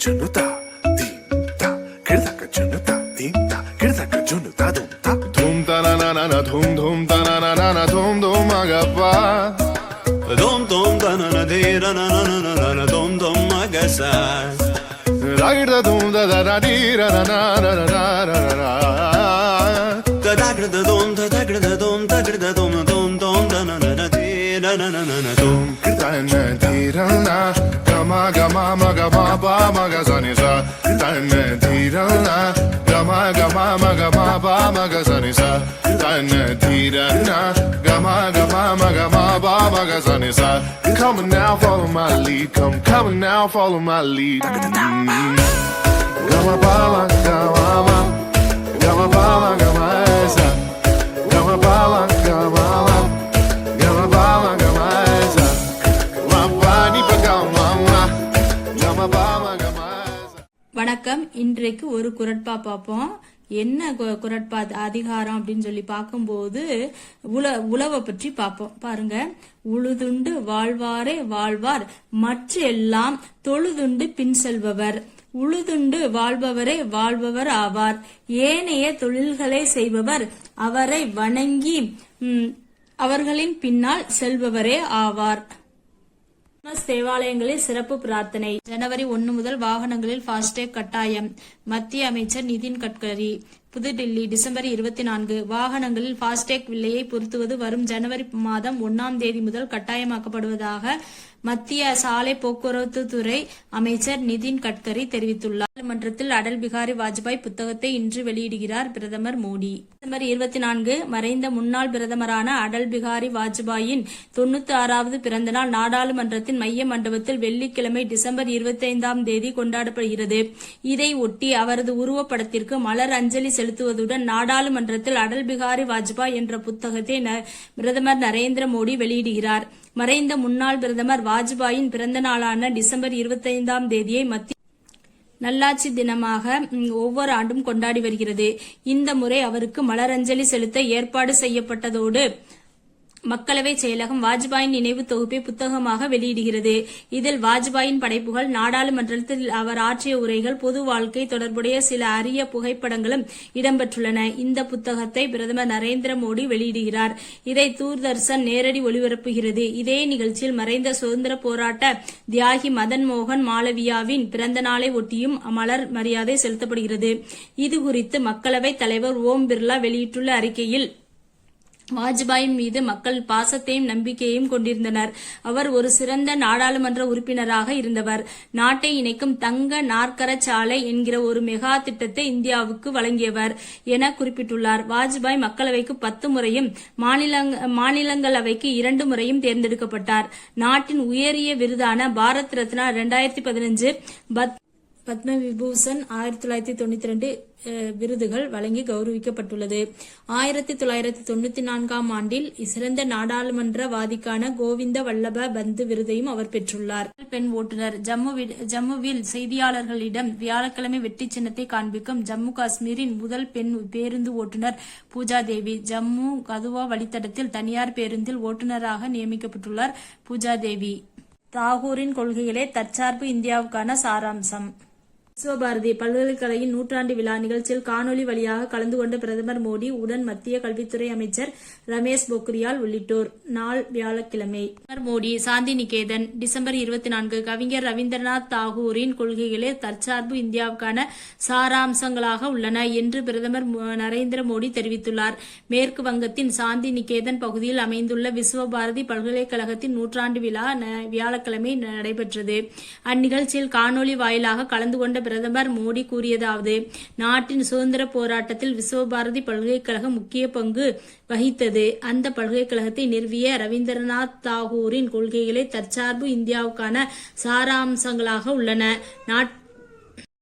chunuta, tinta, kirda ka chunuta, tinta, kirda ka chunuta, dumta. Dum ta na na na na, dum dum ta na na na na, dum dum agapa. Dum dum ta na na, de na na na na na na, dum dum agasa. Da da dum da da da di da da da da da da da da. Da da da dum da da da dum da da dum dum dum da na na na. Tane dirana Come now follow my lead. Come coming now follow my lead. Mm. Gama baba. வணக்கம். இன்றைக்கு ஒரு குரட்பா பார்ப்போம். என்ன கு- குரட்பா அதிகாரம் அப்படின்னு சொல்லி பார்க்கும்போது உல உழவை பற்றி பார்ப்போம். பாருங்க. உழுதுண்டு வாழ்வாரே வாழ்வார். மற்ற எல்லாம் தொழுதுண்டு பின் செல்பவர். உழுதுண்டு வாழ்பவரே வாழ்பவர் ஆவார். ஏனைய தொழில்களை செய்பவர். அவரை வணங்கி அவர்களின் பின்னால் செல்பவரே ஆவார். கிறிஸ்துமஸ் தேவாலயங்களில் சிறப்பு பிரார்த்தனை. ஜனவரி ஒன்று முதல் வாகனங்களில் ஃபாஸ்டேக் கட்டாயம். மத்திய அமைச்சர் நிதின் கட்கரி. புதுடில்லி டிசம்பர் இருபத்தி நான்கு வாகனங்களில் ஃபாஸ்டேக் வில்லையை பொருத்துவது வரும் ஜனவரி மாதம் ஒன்னாம் தேதி முதல் கட்டாயமாக்கப்படுவதாக மத்திய சாலை போக்குவரத்து துறை அமைச்சர் நிதின் கட்கரி தெரிவித்துள்ளார். நாடாளுமன்றத்தில் அடல் பிகாரி வாஜ்பாய் புத்தகத்தை இன்று வெளியிடுகிறார் பிரதமர் மோடி. டிசம்பர் இருபத்தி நான்கு மறைந்த முன்னாள் பிரதமரான அடல் பிகாரி வாஜ்பாயின் தொண்ணூத்தி ஆறாவது பிறந்தநாள் நாடாளுமன்றத்தின் மைய மண்டபத்தில் வெள்ளிக்கிழமை டிசம்பர் இருபத்தி ஐந்தாம் தேதி கொண்டாடப்படுகிறது. இதை ஒட்டி அவரது உருவப்படத்திற்கு மலர் அஞ்சலி செலுத்துவதுடன் நாடாளுமன்றத்தில் அடல் பிகாரி வாஜ்பாய் என்ற புத்தகத்தை பிரதமர் நரேந்திர மோடி வெளியிடுகிறார். மறைந்த முன்னாள் பிரதமர் வாஜ்பாயின் பிறந்த நாளான டிசம்பர் இருபத்தைந்தாம் தேதியை மத்திய நல்லாட்சி தினமாக ஒவ்வொரு ஆண்டும் கொண்டாடி வருகிறது. இந்த முறை அவருக்கு மலரஞ்சலி செலுத்த ஏற்பாடு செய்யப்பட்டதோடு மக்களவை செயலகம் வாஜ்பாயின் நினைவு தொகுப்பை புத்தகமாக வெளியிடுகிறது. இதில் வாஜ்பாயின் படைப்புகள் நாடாளுமன்றத்தில் அவர் ஆற்றிய உரைகள் பொது வாழ்க்கை தொடர்புடைய சில அரிய புகைப்படங்களும் இடம்பெற்றுள்ளன. இந்த புத்தகத்தை பிரதமர் நரேந்திர மோடி வெளியிடுகிறார். இதை தூர்தர்ஷன் நேரடி ஒளிபரப்புகிறது. இதே நிகழ்ச்சியில் மறைந்த சுதந்திர போராட்ட தியாகி மதன் மோகன் மாளவியாவின் பிறந்த நாளை ஒட்டியும் மலர் மரியாதை செலுத்தப்படுகிறது. இது குறித்து மக்களவைத் தலைவர் ஓம் பிர்லா வெளியிட்டுள்ள அறிக்கையில் வாஜ்பாயின் மீது மக்கள் பாசத்தையும் நம்பிக்கையையும் கொண்டிருந்தனர். அவர் ஒரு சிறந்த நாடாளுமன்ற உறுப்பினராக இருந்தவர். நாட்டை இணைக்கும் தங்க நாற்கர சாலை என்கிற ஒரு மெகா திட்டத்தை இந்தியாவுக்கு வழங்கியவர் என குறிப்பிட்டுள்ளார். வாஜ்பாய் மக்களவைக்கு பத்து முறையும் மாநிலங்களவைக்கு இரண்டு முறையும் தேர்ந்தெடுக்கப்பட்டார். நாட்டின் உயரிய விருதான பாரத் ரத்னா இரண்டாயிரத்தி பதினஞ்சு பத்ம விபூஷன் ஆயிரத்தி தொள்ளாயிரத்தி தொண்ணூத்தி ரெண்டு விருதுகள் வழங்கி கௌரவிக்கப்பட்டுள்ளது. ஆயிரத்தி தொள்ளாயிரத்தி தொண்ணூத்தி நான்காம் ஆண்டில் சிறந்த நாடாளுமன்றவாதிக்கான கோவிந்த வல்லப பந்து விருதையும் அவர் பெற்றுள்ளார். பெண் ஓட்டுநர். ஜம்முவில் ஜம்முவில் செய்தியாளர்களிடம் வியாழக்கிழமை வெற்றி சின்னத்தை காண்பிக்கும் ஜம்மு காஷ்மீரின் முதல் பெண் பேருந்து ஓட்டுநர் பூஜா தேவி ஜம்மு கதுவா வழித்தடத்தில் தனியார் பேருந்தில் ஓட்டுநராக நியமிக்கப்பட்டுள்ளார் பூஜா தேவி தாகூரின் கொள்கைகளே தற்சார்பு இந்தியாவுக்கான சாராம்சம். விஸ்வபாரதி பல்கலைக்கழகின் நூற்றாண்டு விழா நிகழ்ச்சியில் காணொலி வழியாக கலந்து கொண்ட பிரதமர் மோடி உடன் மத்திய கல்வித்துறை அமைச்சர் ரமேஷ் பொக்ரியால் உள்ளிட்டோர். நாள் வியாழக்கிழமை. பிரதமர் மோடி சாந்தி நிகேதன் டிசம்பர் இருபத்தி நான்கு கவிஞர் ரவீந்திரநாத் தாகூரின் கொள்கைகளே தற்சார்பு இந்தியாவுக்கான சாராம்சங்களாக உள்ளன என்று பிரதமர் நரேந்திர மோடி தெரிவித்துள்ளார். மேற்கு வங்கத்தின் சாந்தி நிகேதன் பகுதியில் அமைந்துள்ள விஸ்வபாரதி பல்கலைக்கழகத்தின் நூற்றாண்டு விழா ந- வியாழக்கிழமை நடைபெற்றது. அந்நிகழ்ச்சியில் காணொலி வாயிலாக கலந்து கொண்ட பிரதமர் மோடி கூறியதாவது நாட்டின் சுதந்திர போராட்டத்தில் விஸ்வபாரதி பல்கலைக்கழகம் முக்கிய பங்கு வகித்தது. அந்த பல்கலைக்கழகத்தை நிறுவிய ரவீந்திரநாத் தாகூரின் கொள்கைகளை தற்சார்பு இந்தியாவுக்கான சாராம்சங்களாக உள்ளன. நாட்-